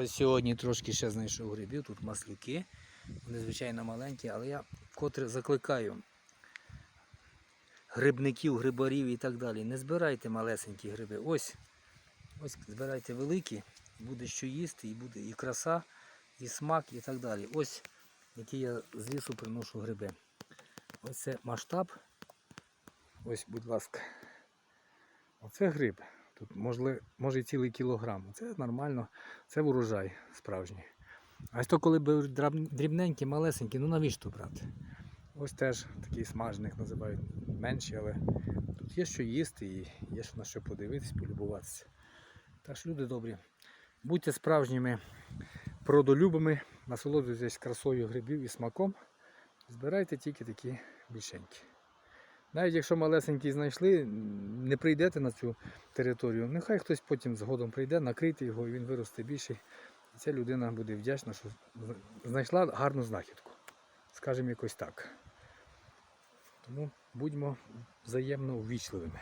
Ось сьогодні трошки ще знайшов грибів, тут маслюки. Вони звичайно маленькі, але я вкотре закликаю грибників, грибарів і так далі. Не збирайте малесенькі гриби. Ось, ось збирайте великі, буде що їсти, і буде і краса, і смак, і так далі. Ось які я з лісу приношу гриби. Ось це масштаб. Ось, будь ласка. Оце гриб. Тут можливо, може і цілий кілограм. Це нормально, це урожай справжній. А то коли беруть дрібненькі, малесенькі, ну навіщо брати? Ось теж такий смажених називають менші, але тут є що їсти і є що на що подивитись, полюбуватися. Що люди добрі, будьте справжніми продолюбами, насолоджуйтесь красою грибів і смаком. Збирайте тільки такі більшенькі. Навіть якщо малесенький знайшли, не прийдете на цю територію, нехай хтось потім згодом прийде, накрити його і він виросте більше. І ця людина буде вдячна, що знайшла гарну знахідку. Скажімо якось так. Тому будьмо взаємно ввічливими.